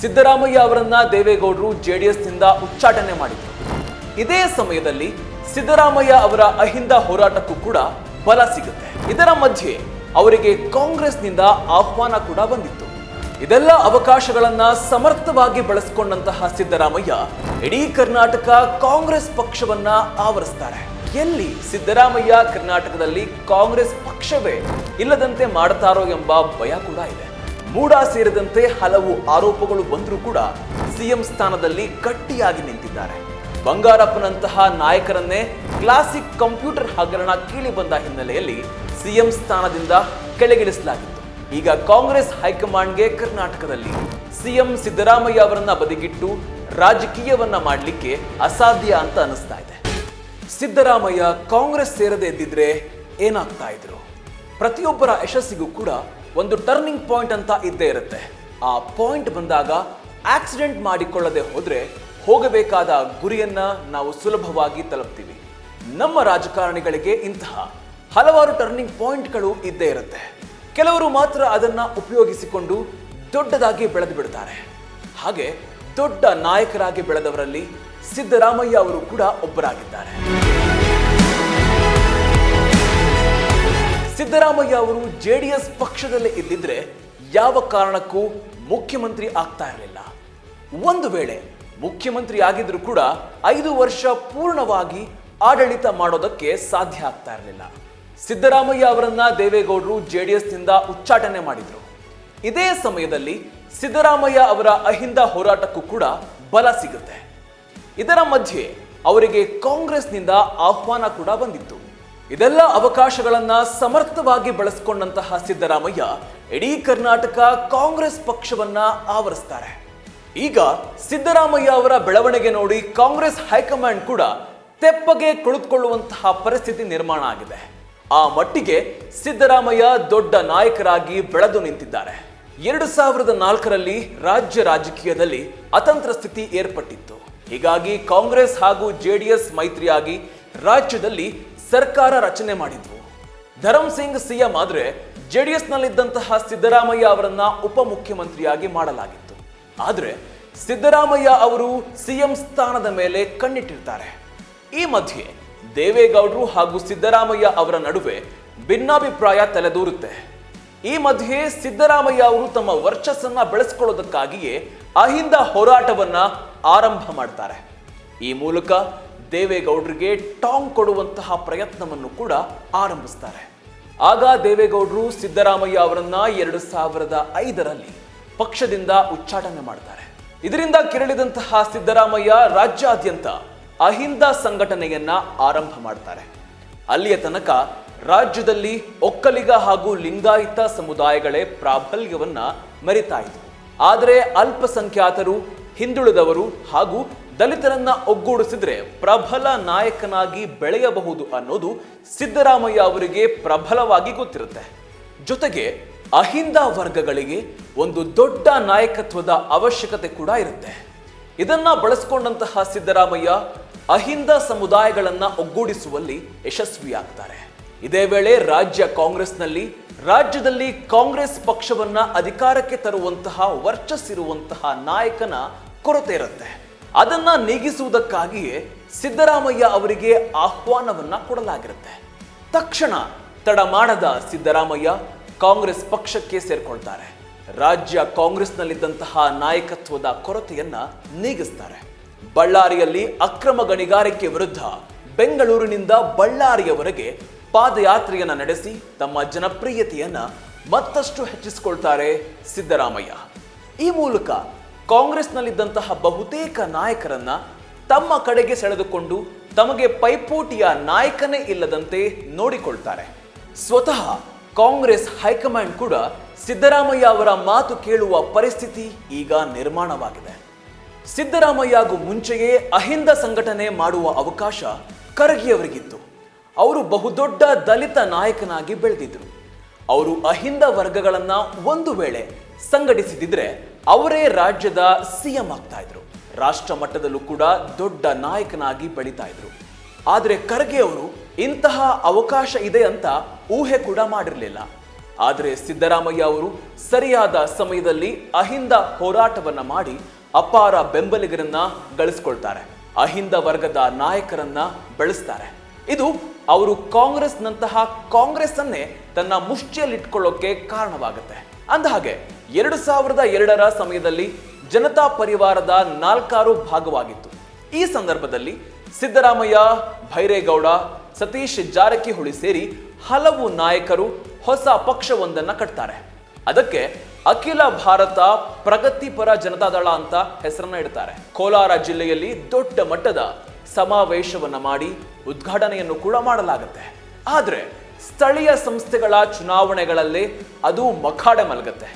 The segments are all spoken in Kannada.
ಸಿದ್ದರಾಮಯ್ಯ ಅವರನ್ನ ದೇವೇಗೌಡರು ಜೆಡಿಎಸ್ನಿಂದ ಉಚ್ಚಾಟನೆ ಮಾಡಿದರು. ಇದೇ ಸಮಯದಲ್ಲಿ ಸಿದ್ದರಾಮಯ್ಯ ಅವರ ಅಹಿಂದ ಹೋರಾಟಕ್ಕೂ ಕೂಡ ಬಲ ಸಿಗುತ್ತೆ. ಇದರ ಮಧ್ಯೆ ಅವರಿಗೆ ಕಾಂಗ್ರೆಸ್ನಿಂದ ಆಹ್ವಾನ ಕೂಡ ಬಂದಿತ್ತು. ಇದೆಲ್ಲ ಅವಕಾಶಗಳನ್ನ ಸಮರ್ಥವಾಗಿ ಬಳಸಿಕೊಂಡಂತಹ ಸಿದ್ದರಾಮಯ್ಯ ಇಡೀ ಕರ್ನಾಟಕ ಕಾಂಗ್ರೆಸ್ ಪಕ್ಷವನ್ನ ಆವರಿಸ್ತಾರೆ. ಎಲ್ಲಿ ಸಿದ್ದರಾಮಯ್ಯ ಕರ್ನಾಟಕದಲ್ಲಿ ಕಾಂಗ್ರೆಸ್ ಪಕ್ಷವೇ ಇಲ್ಲದಂತೆ ಮಾಡ್ತಾರೋ ಎಂಬ ಭಯ ಕೂಡ ಇದೆ. ಮೂಡ ಸೇರಿದಂತೆ ಹಲವು ಆರೋಪಗಳು ಬಂದರೂ ಕೂಡ ಸಿಎಂ ಸ್ಥಾನದಲ್ಲಿ ಗಟ್ಟಿಯಾಗಿ ನಿಂತಿದ್ದಾರೆ. ಬಂಗಾರಪ್ಪನಂತಹ ನಾಯಕರನ್ನೇ ಕ್ಲಾಸಿಕ್ ಕಂಪ್ಯೂಟರ್ ಹಗರಣ ಕೀಳಿ ಬಂದ ಹಿನ್ನೆಲೆಯಲ್ಲಿ ಸಿಎಂ ಸ್ಥಾನದಿಂದ ಕೆಳಗಿಳಿಸಲಾಗಿತ್ತು. ಈಗ ಕಾಂಗ್ರೆಸ್ ಹೈಕಮಾಂಡ್ಗೆ ಕರ್ನಾಟಕದಲ್ಲಿ ಸಿಎಂ ಸಿದ್ದರಾಮಯ್ಯ ಅವರನ್ನ ಬದಿಗಿಟ್ಟು ರಾಜಕೀಯವನ್ನ ಮಾಡಲಿಕ್ಕೆ ಅಸಾಧ್ಯ ಅಂತ ಅನಿಸ್ತಾ ಇದೆ. ಸಿದ್ದರಾಮಯ್ಯ ಕಾಂಗ್ರೆಸ್ ಸೇರದೆ ಇದ್ದಿದ್ರೆ ಏನಾಗ್ತಾ ಇದ್ರು? ಪ್ರತಿಯೊಬ್ಬರ ಯಶಸ್ಸಿಗೂ ಕೂಡ ಒಂದು ಟರ್ನಿಂಗ್ ಪಾಯಿಂಟ್ ಅಂತ ಇದ್ದೇ ಇರುತ್ತೆ. ಆ ಪಾಯಿಂಟ್ ಬಂದಾಗ ಆಕ್ಸಿಡೆಂಟ್ ಮಾಡಿಕೊಳ್ಳದೆ ಹೋದರೆ ಹೋಗಬೇಕಾದ ಗುರಿಯನ್ನ ನಾವು ಸುಲಭವಾಗಿ ತಲುಪ್ತೀವಿ. ನಮ್ಮ ರಾಜಕಾರಣಿಗಳಿಗೆ ಇಂತಹ ಹಲವಾರು ಟರ್ನಿಂಗ್ ಪಾಯಿಂಟ್ಗಳು ಇದ್ದೇ ಇರುತ್ತೆ. ಕೆಲವರು ಮಾತ್ರ ಅದನ್ನ ಉಪಯೋಗಿಸಿಕೊಂಡು ದೊಡ್ಡದಾಗಿ ಬೆಳೆದು ಬಿಡ್ತಾರೆ. ಹಾಗೆ ದೊಡ್ಡ ನಾಯಕರಾಗಿ ಬೆಳೆದವರಲ್ಲಿ ಸಿದ್ದರಾಮಯ್ಯ ಅವರು ಕೂಡ ಒಬ್ಬರಾಗಿದ್ದಾರೆ. ಸಿದ್ದರಾಮಯ್ಯ ಅವರು ಜೆಡಿಎಸ್ ಪಕ್ಷದಲ್ಲೇ ಇದ್ದಿದ್ರೆ ಯಾವ ಕಾರಣಕ್ಕೂ ಮುಖ್ಯಮಂತ್ರಿ ಆಗ್ತಾ ಇರಲಿಲ್ಲ. ಒಂದು ವೇಳೆ ಮುಖ್ಯಮಂತ್ರಿ ಆಗಿದ್ರು ಕೂಡ ಐದು ವರ್ಷ ಪೂರ್ಣವಾಗಿ ಆಡಳಿತ ಮಾಡೋದಕ್ಕೆ ಸಾಧ್ಯ ಆಗ್ತಾ ಇರಲಿಲ್ಲ. ಸಿದ್ದರಾಮಯ್ಯ ಅವರನ್ನ ದೇವೇಗೌಡರು ಜೆಡಿಎಸ್ನಿಂದ ಉಚ್ಚಾಟನೆ ಮಾಡಿದ್ರು. ಇದೇ ಸಮಯದಲ್ಲಿ ಸಿದ್ದರಾಮಯ್ಯ ಅವರ ಅಹಿಂದ ಹೋರಾಟಕ್ಕೂ ಕೂಡ ಬಲ ಸಿಗುತ್ತೆ. ಇದರ ಮಧ್ಯೆ ಅವರಿಗೆ ಕಾಂಗ್ರೆಸ್ನಿಂದ ಆಹ್ವಾನ ಕೂಡ ಬಂದಿತ್ತು. ಇದೆಲ್ಲ ಅವಕಾಶಗಳನ್ನ ಸಮರ್ಥವಾಗಿ ಬಳಸಿಕೊಂಡಂತಹ ಸಿದ್ದರಾಮಯ್ಯ ಇಡೀ ಕರ್ನಾಟಕ ಕಾಂಗ್ರೆಸ್ ಪಕ್ಷವನ್ನ ಆವರಿಸ್ತಾರೆ. ಈಗ ಸಿದ್ದರಾಮಯ್ಯ ಅವರ ಬೆಳವಣಿಗೆ ನೋಡಿ ಕಾಂಗ್ರೆಸ್ ಹೈಕಮಾಂಡ್ ಕೂಡ ತೆಪ್ಪಗೆ ಕುಳಿತುಕೊಳ್ಳುವಂತಹ ಪರಿಸ್ಥಿತಿ ನಿರ್ಮಾಣ ಆಗಿದೆ. ಆ ಮಟ್ಟಿಗೆ ಸಿದ್ದರಾಮಯ್ಯ ದೊಡ್ಡ ನಾಯಕರಾಗಿ ಬೆಳೆದು ನಿಂತಿದ್ದಾರೆ. ಎರಡು ಸಾವಿರದ ನಾಲ್ಕರಲ್ಲಿ ರಾಜ್ಯ ರಾಜಕೀಯದಲ್ಲಿ ಅತಂತ್ರ ಸ್ಥಿತಿ ಏರ್ಪಟ್ಟಿತ್ತು. ಹೀಗಾಗಿ ಕಾಂಗ್ರೆಸ್ ಹಾಗೂ ಜೆಡಿಎಸ್ ಮೈತ್ರಿಯಾಗಿ ರಾಜ್ಯದಲ್ಲಿ ಸರ್ಕಾರ ರಚನೆ ಮಾಡಿದ್ವು. ಧರಂ ಸಿಂಗ್ ಸಿಎಂ ಆದ್ರೆ ಜೆಡಿಎಸ್ನಲ್ಲಿದ್ದಂತಹ ಸಿದ್ದರಾಮಯ್ಯ ಅವರನ್ನ ಉಪಮುಖ್ಯಮಂತ್ರಿಯಾಗಿ ಮಾಡಲಾಗಿತ್ತು. ಆದರೆ ಸಿದ್ದರಾಮಯ್ಯ ಅವರು ಸಿಎಂ ಸ್ಥಾನದ ಮೇಲೆ ಕಣ್ಣಿಟ್ಟಿರ್ತಾರೆ. ಈ ಮಧ್ಯೆ ದೇವೇಗೌಡರು ಹಾಗೂ ಸಿದ್ದರಾಮಯ್ಯ ಅವರ ನಡುವೆ ಭಿನ್ನಾಭಿಪ್ರಾಯ ತಲೆದೂರುತ್ತೆ. ಈ ಮಧ್ಯೆ ಸಿದ್ದರಾಮಯ್ಯ ಅವರು ತಮ್ಮ ವರ್ಚಸ್ಸನ್ನ ಬೆಳೆಸ್ಕೊಳ್ಳೋದಕ್ಕಾಗಿಯೇ ಅಹಿಂದ ಹೋರಾಟವನ್ನ ಆರಂಭ ಮಾಡ್ತಾರೆ. ಈ ಮೂಲಕ ದೇವೇಗೌಡರಿಗೆ ಟಾಂಗ್ ಕೊಡುವಂತಹ ಪ್ರಯತ್ನವನ್ನು ಕೂಡ ಆರಂಭಿಸ್ತಾರೆ. ಆಗ ದೇವೇಗೌಡರು ಸಿದ್ದರಾಮಯ್ಯ ಅವರನ್ನ ಎರಡು ಸಾವಿರದ ಐದರಲ್ಲಿ ಪಕ್ಷದಿಂದ ಉಚ್ಚಾಟನೆ ಮಾಡ್ತಾರೆ. ಇದರಿಂದ ಕೆರಳಿದಂತಹ ಸಿದ್ದರಾಮಯ್ಯ ರಾಜ್ಯಾದ್ಯಂತ ಅಹಿಂದ ಸಂಘಟನೆಯನ್ನ ಆರಂಭ ಮಾಡ್ತಾರೆ. ಅಲ್ಲಿಯ ತನಕ ರಾಜ್ಯದಲ್ಲಿ ಒಕ್ಕಲಿಗ ಹಾಗೂ ಲಿಂಗಾಯಿತ ಸಮುದಾಯಗಳೇ ಪ್ರಾಬಲ್ಯವನ್ನ ಇದ್ವು. ಆದರೆ ಅಲ್ಪಸಂಖ್ಯಾತರು, ಹಿಂದುಳಿದವರು ಹಾಗೂ ದಲಿತರನ್ನ ಒಗ್ಗೂಡಿಸಿದ್ರೆ ಪ್ರಬಲ ನಾಯಕನಾಗಿ ಬೆಳೆಯಬಹುದು ಅನ್ನೋದು ಸಿದ್ದರಾಮಯ್ಯ ಅವರಿಗೆ ಪ್ರಬಲವಾಗಿ ಗೊತ್ತಿರುತ್ತೆ. ಜೊತೆಗೆ ಅಹಿಂದ ವರ್ಗಗಳಿಗೆ ಒಂದು ದೊಡ್ಡ ನಾಯಕತ್ವದ ಅವಶ್ಯಕತೆ ಕೂಡ ಇರುತ್ತೆ. ಇದನ್ನ ಬಳಸಿಕೊಂಡಂತಹ ಸಿದ್ದರಾಮಯ್ಯ ಅಹಿಂದ ಸಮುದಾಯಗಳನ್ನ ಒಗ್ಗೂಡಿಸುವಲ್ಲಿ ಯಶಸ್ವಿಯಾಗ್ತಾರೆ. ಇದೇ ವೇಳೆ ರಾಜ್ಯ ಕಾಂಗ್ರೆಸ್ನಲ್ಲಿ ರಾಜ್ಯದಲ್ಲಿ ಕಾಂಗ್ರೆಸ್ ಪಕ್ಷವನ್ನ ಅಧಿಕಾರಕ್ಕೆ ತರುವಂತಹ ವರ್ಚಸ್ಸಿರುವಂತಹ ನಾಯಕನ ಕೊರತೆ ಇರುತ್ತೆ. ಅದನ್ನ ನೀಗಿಸುವುದಕ್ಕಾಗಿಯೇ ಸಿದ್ದರಾಮಯ್ಯ ಅವರಿಗೆ ಆಹ್ವಾನವನ್ನ ಕೊಡಲಾಗಿರುತ್ತೆ. ತಕ್ಷಣ ತಡ ಮಾಡದ ಸಿದ್ದರಾಮಯ್ಯ ಕಾಂಗ್ರೆಸ್ ಪಕ್ಷಕ್ಕೆ ಸೇರ್ಕೊಳ್ತಾರೆ. ರಾಜ್ಯ ಕಾಂಗ್ರೆಸ್ನಲ್ಲಿದ್ದಂತಹ ನಾಯಕತ್ವದ ಕೊರತೆಯನ್ನ ನೀಗಿಸ್ತಾರೆ. ಬಳ್ಳಾರಿಯಲ್ಲಿ ಅಕ್ರಮ ಗಣಿಗಾರಿಕೆ ವಿರುದ್ಧ ಬೆಂಗಳೂರಿನಿಂದ ಬಳ್ಳಾರಿಯವರೆಗೆ ಪಾದಯಾತ್ರೆಯನ್ನ ನಡೆಸಿ ತಮ್ಮ ಜನಪ್ರಿಯತೆಯನ್ನ ಮತ್ತಷ್ಟು ಹೆಚ್ಚಿಸಿಕೊಳ್ತಾರೆ ಸಿದ್ದರಾಮಯ್ಯ. ಈ ಮೂಲಕ ಕಾಂಗ್ರೆಸ್ನಲ್ಲಿದ್ದಂತಹ ಬಹುತೇಕ ನಾಯಕರನ್ನ ತಮ್ಮ ಕಡೆಗೆ ಸೆಳೆದುಕೊಂಡು ತಮಗೆ ಪೈಪೋಟಿಯ ನಾಯಕನೇ ಇಲ್ಲದಂತೆ ನೋಡಿಕೊಳ್ತಾರೆ. ಸ್ವತಃ ಕಾಂಗ್ರೆಸ್ ಹೈಕಮಾಂಡ್ ಕೂಡ ಸಿದ್ದರಾಮಯ್ಯ ಅವರ ಮಾತು ಕೇಳುವ ಪರಿಸ್ಥಿತಿ ಈಗ ನಿರ್ಮಾಣವಾಗಿದೆ. ಸಿದ್ದರಾಮಯ್ಯಗೂ ಮುಂಚೆಯೇ ಅಹಿಂದ ಸಂಘಟನೆ ಮಾಡುವ ಅವಕಾಶ ಖರ್ಗೆಯವರಿಗಿತ್ತು ಅವರು ಬಹುದೊಡ್ಡ ದಲಿತ ನಾಯಕನಾಗಿ ಬೆಳೆದಿದ್ರು. ಅವರು ಅಹಿಂದ ವರ್ಗಗಳನ್ನು ಒಂದು ವೇಳೆ ಸಂಘಟಿಸಿದಿದ್ರೆ ಅವರೇ ರಾಜ್ಯದ ಸಿಎಂ ಆಗ್ತಾ ಇದ್ರು. ರಾಷ್ಟ್ರ ಮಟ್ಟದಲ್ಲೂ ಕೂಡ ದೊಡ್ಡ ನಾಯಕನಾಗಿ ಬೆಳೀತಾ ಇದ್ರು. ಆದರೆ ಖರ್ಗೆ ಅವರು ಇಂತಹ ಅವಕಾಶ ಇದೆ ಅಂತ ಊಹೆ ಕೂಡ ಮಾಡಿರಲಿಲ್ಲ. ಆದರೆ ಸಿದ್ದರಾಮಯ್ಯ ಅವರು ಸರಿಯಾದ ಸಮಯದಲ್ಲಿ ಅಹಿಂದ ಹೋರಾಟವನ್ನ ಮಾಡಿ ಅಪಾರ ಬೆಂಬಲಿಗರನ್ನ ಗಳಿಸ್ಕೊಳ್ತಾರೆ. ಅಹಿಂದ ವರ್ಗದ ನಾಯಕರನ್ನ ಬೆಳೆಸ್ತಾರೆ. ಇದು ಅವರು ಕಾಂಗ್ರೆಸ್ನಂತಹ ಕಾಂಗ್ರೆಸ್ ಅನ್ನೇ ತನ್ನ ಮುಷ್ಟಿಯಲ್ಲಿಟ್ಕೊಳ್ಳೋಕೆ ಕಾರಣವಾಗುತ್ತೆ. ಅಂದಹಾಗೆ ಎರಡು ಸಾವಿರದ ಎರಡರ ಸಮಯದಲ್ಲಿ ಜನತಾ ಪರಿವಾರದ ನಾಲ್ಕಾರು ಭಾಗವಾಗಿತ್ತು. ಈ ಸಂದರ್ಭದಲ್ಲಿ ಸಿದ್ದರಾಮಯ್ಯ, ಭೈರೇಗೌಡ, ಸತೀಶ್ ಜಾರಕಿಹೊಳಿ ಸೇರಿ ಹಲವು ನಾಯಕರು ಹೊಸ ಪಕ್ಷವೊಂದನ್ನು ಕಟ್ತಾರೆ. ಅದಕ್ಕೆ ಅಖಿಲ ಭಾರತ ಪ್ರಗತಿಪರ ಜನತಾದಳ ಅಂತ ಹೆಸರನ್ನ ಇಡ್ತಾರೆ. ಕೋಲಾರ ಜಿಲ್ಲೆಯಲ್ಲಿ ದೊಡ್ಡ ಮಟ್ಟದ ಸಮಾವೇಶವನ್ನ ಮಾಡಿ ಉದ್ಘಾಟನೆಯನ್ನು ಕೂಡ ಮಾಡಲಾಗುತ್ತೆ. ಆದ್ರೆ ಸ್ಥಳೀಯ ಸಂಸ್ಥೆಗಳ ಚುನಾವಣೆಗಳಲ್ಲಿ ಅದು ಮಖಾಡೆ ಮಲಗುತ್ತೆ.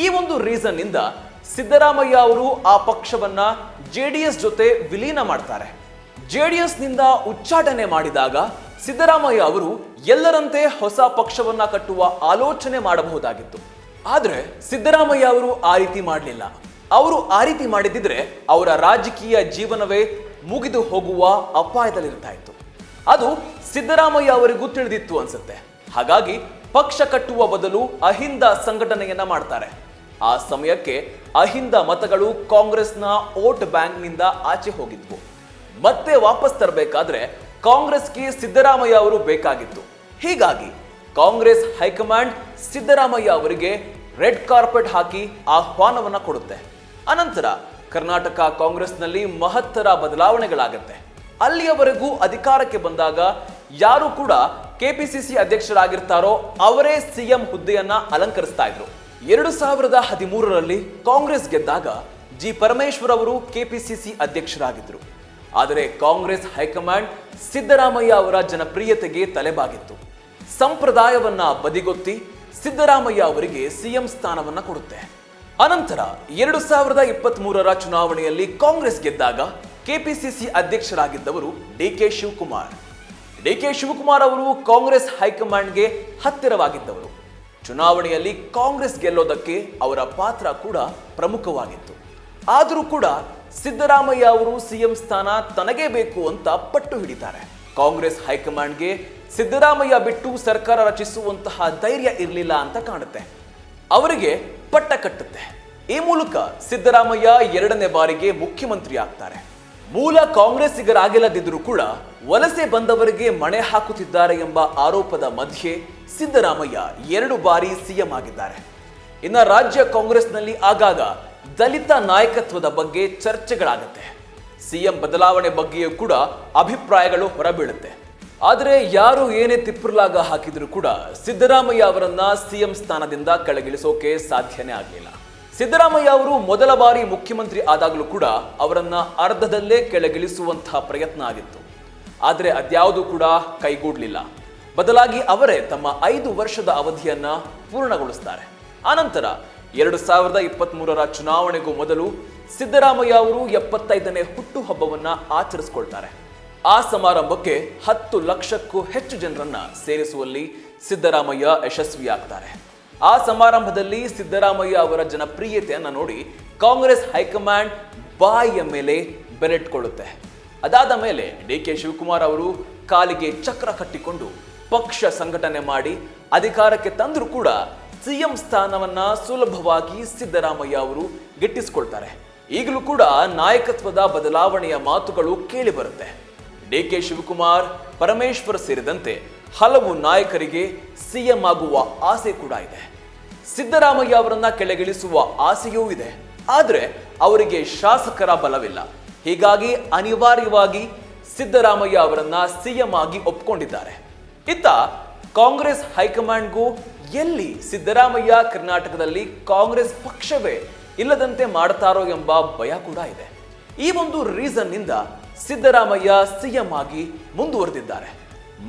ಈ ಒಂದು ರೀಸನ್ ಇಂದ ಸಿದ್ದರಾಮಯ್ಯ ಅವರು ಆ ಪಕ್ಷವನ್ನ ಜೆಡಿಎಸ್ ಜೊತೆ ವಿಲೀನ ಮಾಡ್ತಾರೆ. ಜೆಡಿಎಸ್ನಿಂದ ಉಚ್ಚಾಟನೆ ಮಾಡಿದಾಗ ಸಿದ್ದರಾಮಯ್ಯ ಅವರು ಎಲ್ಲರಂತೆ ಹೊಸ ಪಕ್ಷವನ್ನ ಕಟ್ಟುವ ಆಲೋಚನೆ ಮಾಡಬಹುದಾಗಿತ್ತು. ಆದರೆ ಸಿದ್ದರಾಮಯ್ಯ ಅವರು ಆ ರೀತಿ ಮಾಡಲಿಲ್ಲ. ಅವರು ಆ ರೀತಿ ಮಾಡಿದಿದ್ರೆ ಅವರ ರಾಜಕೀಯ ಜೀವನವೇ ಮುಗಿದು ಹೋಗುವ ಅಪಾಯದಲ್ಲಿರ್ತಾ ಇತ್ತು. ಅದು ಸಿದ್ದರಾಮಯ್ಯ ಅವರಿಗೂ ತಿಳಿದಿತ್ತು ಅನ್ಸುತ್ತೆ. ಹಾಗಾಗಿ ಪಕ್ಷ ಕಟ್ಟುವ ಬದಲು ಅಹಿಂದ ಸಂಘಟನೆಯನ್ನ ಮಾಡ್ತಾರೆ. ಆ ಸಮಯಕ್ಕೆ ಅಹಿಂದ ಮತಗಳು ಕಾಂಗ್ರೆಸ್ನ ಓಟ್ ಬ್ಯಾಂಕ್ನಿಂದ ಆಚೆ ಹೋಗಿದ್ವು. ಮತ್ತೆ ವಾಪಸ್ ತರಬೇಕಾದ್ರೆ ಕಾಂಗ್ರೆಸ್ಗೆ ಸಿದ್ದರಾಮಯ್ಯ ಅವರು ಬೇಕಾಗಿತ್ತು. ಹೀಗಾಗಿ ಕಾಂಗ್ರೆಸ್ ಹೈಕಮಾಂಡ್ ಸಿದ್ದರಾಮಯ್ಯ ಅವರಿಗೆ ರೆಡ್ ಕಾರ್ಪೆಟ್ ಹಾಕಿ ಆಹ್ವಾನವನ್ನ ಕೊಡುತ್ತೆ. ಅನಂತರ ಕರ್ನಾಟಕ ಕಾಂಗ್ರೆಸ್ನಲ್ಲಿ ಮಹತ್ತರ ಬದಲಾವಣೆಗಳಾಗತ್ತೆ. ಅಲ್ಲಿಯವರೆಗೂ ಅಧಿಕಾರಕ್ಕೆ ಬಂದಾಗ ಯಾರು ಕೂಡ ಕೆಪಿಸಿಸಿ ಅಧ್ಯಕ್ಷರಾಗಿರ್ತಾರೋ ಅವರೇ ಸಿಎಂ ಹುದ್ದೆಯನ್ನ ಅಲಂಕರಿಸ್ತಾ ಇದ್ರು. ಎರಡು ಸಾವಿರದ ಹದಿಮೂರರಲ್ಲಿ ಕಾಂಗ್ರೆಸ್ ಗೆದ್ದಾಗ ಜಿ ಪರಮೇಶ್ವರ್ ಅವರು ಕೆಪಿಸಿಸಿ ಅಧ್ಯಕ್ಷರಾಗಿದ್ದರು ಆದರೆ ಕಾಂಗ್ರೆಸ್ ಹೈಕಮಾಂಡ್ ಸಿದ್ದರಾಮಯ್ಯ ಅವರ ಜನಪ್ರಿಯತೆಗೆ ತಲೆಬಾಗಿತ್ತು. ಸಂಪ್ರದಾಯವನ್ನ ಬದಿಗೊತ್ತಿ ಸಿದ್ದರಾಮಯ್ಯ ಅವರಿಗೆ ಸಿಎಂ ಸ್ಥಾನವನ್ನ ಕೊಡುತ್ತೆ. ಅನಂತರ ಎರಡು ಸಾವಿರದ ಇಪ್ಪತ್ತ್ ಮೂರರ ಚುನಾವಣೆಯಲ್ಲಿ ಕಾಂಗ್ರೆಸ್ ಗೆದ್ದಾಗ KPCC ಅಧ್ಯಕ್ಷರಾಗಿದ್ದವರು D K Shivakumar. D K Shivakumar ಅವರು ಕಾಂಗ್ರೆಸ್ ಹೈಕಮಾಂಡ್ಗೆ ಹತ್ತಿರವಾಗಿದ್ದವರು. ಚುನಾವಣೆಯಲ್ಲಿ ಕಾಂಗ್ರೆಸ್ ಗೆಲ್ಲೋದಕ್ಕೆ ಅವರ ಪಾತ್ರ ಕೂಡ ಪ್ರಮುಖವಾಗಿತ್ತು. ಆದರೂ ಕೂಡ ಸಿದ್ದರಾಮಯ್ಯ ಅವರು ಸಿಎಂ ಸ್ಥಾನ ತನಗೇ ಬೇಕು ಅಂತ ಪಟ್ಟು ಹಿಡಿತಾರೆ. ಕಾಂಗ್ರೆಸ್ ಹೈಕಮಾಂಡ್ಗೆ ಸಿದ್ದರಾಮಯ್ಯ ಬಿಟ್ಟು ಸರ್ಕಾರ ರಚಿಸುವಂತಹ ಧೈರ್ಯ ಇರಲಿಲ್ಲ ಅಂತ ಕಾಣುತ್ತೆ. ಅವರಿಗೆ ಪಟ್ಟ ಕಟ್ಟುತ್ತೆ. ಈ ಮೂಲಕ ಸಿದ್ದರಾಮಯ್ಯ ಎರಡನೇ ಬಾರಿಗೆ ಮುಖ್ಯಮಂತ್ರಿ ಆಗ್ತಾರೆ ಮೂಲ ಕಾಂಗ್ರೆಸ್ಸಿಗರಾಗಿಲ್ಲದಿದ್ದರೂ ಕೂಡ ವಲಸೆ ಬಂದವರಿಗೆ ಮಣೆ ಹಾಕುತ್ತಿದ್ದಾರೆ ಎಂಬ ಆರೋಪದ ಮಧ್ಯೆ ಸಿದ್ದರಾಮಯ್ಯ ಎರಡು ಬಾರಿ ಸಿಎಂ ಆಗಿದ್ದಾರೆ. ಇನ್ನು ರಾಜ್ಯ ಕಾಂಗ್ರೆಸ್ನಲ್ಲಿ ಆಗಾಗ ದಲಿತ ನಾಯಕತ್ವದ ಬಗ್ಗೆ ಚರ್ಚೆಗಳಾಗುತ್ತೆ. ಸಿಎಂ ಬದಲಾವಣೆ ಬಗ್ಗೆಯೂ ಕೂಡ ಅಭಿಪ್ರಾಯಗಳು ಹೊರಬೀಳುತ್ತೆ. ಆದರೆ ಯಾರು ಏನೇ ತಿಪ್ಪರ್ಲಾಗ ಹಾಕಿದರೂ ಕೂಡ ಸಿದ್ದರಾಮಯ್ಯ ಅವರನ್ನ ಸಿಎಂ ಸ್ಥಾನದಿಂದ ಕೆಳಗಿಳಿಸೋಕೆ ಸಾಧ್ಯನೇ ಆಗಲಿಲ್ಲ. ಸಿದ್ದರಾಮಯ್ಯ ಅವರು ಮೊದಲ ಬಾರಿ ಮುಖ್ಯಮಂತ್ರಿ ಆದಾಗಲೂ ಕೂಡ ಅವರನ್ನ ಅರ್ಧದಲ್ಲೇ ಕೆಳಗಿಳಿಸುವಂತಹ ಪ್ರಯತ್ನ ಆಗಿತ್ತು. ಆದರೆ ಅದ್ಯಾವುದೂ ಕೂಡ ಕೈಗೂಡಲಿಲ್ಲ. ಬದಲಾಗಿ ಅವರೇ ತಮ್ಮ ಐದು ವರ್ಷದ ಅವಧಿಯನ್ನ ಪೂರ್ಣಗೊಳಿಸ್ತಾರೆ. ಆನಂತರ ಎರಡು ಸಾವಿರದ ಇಪ್ಪತ್ತ್ ಮೂರರ ಚುನಾವಣೆಗೂ ಮೊದಲು ಸಿದ್ದರಾಮಯ್ಯ ಅವರು ಎಪ್ಪತ್ತೈದನೇ ಹುಟ್ಟುಹಬ್ಬವನ್ನ ಆಚರಿಸಿಕೊಳ್ತಾರೆ. ಆ ಸಮಾರಂಭಕ್ಕೆ ಹತ್ತು ಲಕ್ಷಕ್ಕೂ ಹೆಚ್ಚು ಜನರನ್ನ ಸೇರಿಸುವಲ್ಲಿ ಸಿದ್ದರಾಮಯ್ಯ ಯಶಸ್ವಿಯಾಗ್ತಾರೆ. ಆ ಸಮಾರಂಭದಲ್ಲಿ ಸಿದ್ದರಾಮಯ್ಯ ಅವರ ಜನಪ್ರಿಯತೆಯನ್ನು ನೋಡಿ ಕಾಂಗ್ರೆಸ್ ಹೈಕಮಾಂಡ್ ಬಾಯಿಯ ಮೇಲೆ ಬೆರೆಟ್ಕೊಳ್ಳುತ್ತೆ. ಅದಾದ ಮೇಲೆ ಡಿ ಕೆ ಶಿವಕುಮಾರ್ ಅವರು ಕಾಲಿಗೆ ಚಕ್ರ ಕಟ್ಟಿಕೊಂಡು ಪಕ್ಷ ಸಂಘಟನೆ ಮಾಡಿ ಅಧಿಕಾರಕ್ಕೆ ತಂದರೂ ಕೂಡ ಸಿಎಂ ಸ್ಥಾನವನ್ನ ಸುಲಭವಾಗಿ ಸಿದ್ದರಾಮಯ್ಯ ಅವರು ಗಿಟ್ಟಿಸಿಕೊಳ್ತಾರೆ. ಈಗಲೂ ಕೂಡ ನಾಯಕತ್ವದ ಬದಲಾವಣೆಯ ಮಾತುಗಳು ಕೇಳಿ ಬರುತ್ತೆ. ಡಿ ಕೆ ಶಿವಕುಮಾರ್, ಪರಮೇಶ್ವರ್ ಸೇರಿದಂತೆ ಹಲವು ನಾಯಕರಿಗೆ ಸಿಎಂ ಆಗುವ ಆಸೆ ಕೂಡ ಇದೆ. ಸಿದ್ದರಾಮಯ್ಯ ಅವರನ್ನ ಕೆಳಗಿಳಿಸುವ ಆಸೆಯೂ ಇದೆ. ಆದರೆ ಅವರಿಗೆ ಶಾಸಕರ ಬಲವಿಲ್ಲ. ಹೀಗಾಗಿ ಅನಿವಾರ್ಯವಾಗಿ ಸಿದ್ದರಾಮಯ್ಯ ಅವರನ್ನ ಸಿಎಂ ಆಗಿ ಒಪ್ಕೊಂಡಿದ್ದಾರೆ. ಇತ್ತ ಕಾಂಗ್ರೆಸ್ ಹೈಕಮಾಂಡ್ಗೂ ಎಲ್ಲಿ ಸಿದ್ದರಾಮಯ್ಯ ಕರ್ನಾಟಕದಲ್ಲಿ ಕಾಂಗ್ರೆಸ್ ಪಕ್ಷವೇ ಇಲ್ಲದಂತೆ ಮಾಡ್ತಾರೋ ಎಂಬ ಭಯ ಕೂಡ ಇದೆ. ಈ ಒಂದು ರೀಸನ್ನಿಂದ ಸಿದ್ದರಾಮಯ್ಯ ಸಿಎಂ ಆಗಿ ಮುಂದುವರೆದಿದ್ದಾರೆ.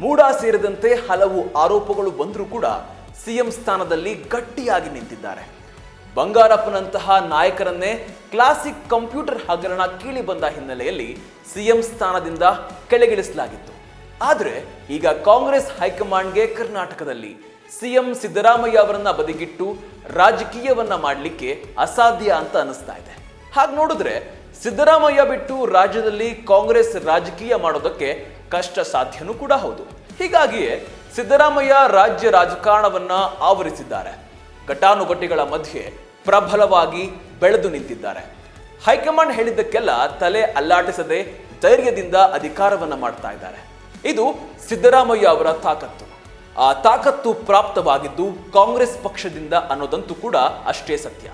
ಮೂಡ ಸೇರಿದಂತೆ ಹಲವು ಆರೋಪಗಳು ಬಂದರೂ ಕೂಡ ಸಿಎಂ ಸ್ಥಾನದಲ್ಲಿ ಗಟ್ಟಿಯಾಗಿ ನಿಂತಿದ್ದಾರೆ. ಬಂಗಾರಪ್ಪನಂತಹ ನಾಯಕರನ್ನೇ ಕ್ಲಾಸಿಕ್ ಕಂಪ್ಯೂಟರ್ ಹಗರಣ ಕೀಳಿ ಬಂದ ಹಿನ್ನೆಲೆಯಲ್ಲಿ ಸಿಎಂ ಸ್ಥಾನದಿಂದ ಕೆಳಗಿಳಿಸಲಾಗಿತ್ತು. ಆದರೆ ಈಗ ಕಾಂಗ್ರೆಸ್ ಹೈಕಮಾಂಡ್ಗೆ ಕರ್ನಾಟಕದಲ್ಲಿ ಸಿಎಂ ಸಿದ್ದರಾಮಯ್ಯ ಅವರನ್ನ ಬದಿಗಿಟ್ಟು ರಾಜಕೀಯವನ್ನ ಮಾಡಲಿಕ್ಕೆ ಅಸಾಧ್ಯ ಅಂತ ಅನಿಸ್ತಾ ಇದೆ. ಹಾಗೆ ನೋಡಿದ್ರೆ ಸಿದ್ದರಾಮಯ್ಯ ಬಿಟ್ಟು ರಾಜ್ಯದಲ್ಲಿ ಕಾಂಗ್ರೆಸ್ ರಾಜಕೀಯ ಮಾಡೋದಕ್ಕೆ ಕಷ್ಟ ಸಾಧ್ಯನೂ ಕೂಡ ಹೌದು. ಹೀಗಾಗಿಯೇ ಸಿದ್ದರಾಮಯ್ಯ ರಾಜ್ಯ ರಾಜಕಾರಣವನ್ನ ಆವರಿಸಿದ್ದಾರೆ. ಘಟಾನುಘಟಿಗಳ ಮಧ್ಯೆ ಪ್ರಬಲವಾಗಿ ಬೆಳೆದು ನಿಂತಿದ್ದಾರೆ. ಹೈಕಮಾಂಡ್ ಹೇಳಿದ್ದಕ್ಕೆಲ್ಲ ತಲೆ ಅಲ್ಲಾಟಿಸದೆ ಧೈರ್ಯದಿಂದ ಅಧಿಕಾರವನ್ನು ಮಾಡ್ತಾ ಇದ್ದಾರೆ. ಇದು ಸಿದ್ದರಾಮಯ್ಯ ಅವರ ತಾಕತ್ತು. ಆ ತಾಕತ್ತು ಪ್ರಾಪ್ತವಾಗಿದ್ದು ಕಾಂಗ್ರೆಸ್ ಪಕ್ಷದಿಂದ ಅನ್ನೋದಂತೂ ಕೂಡ ಅಷ್ಟೇ ಸತ್ಯ.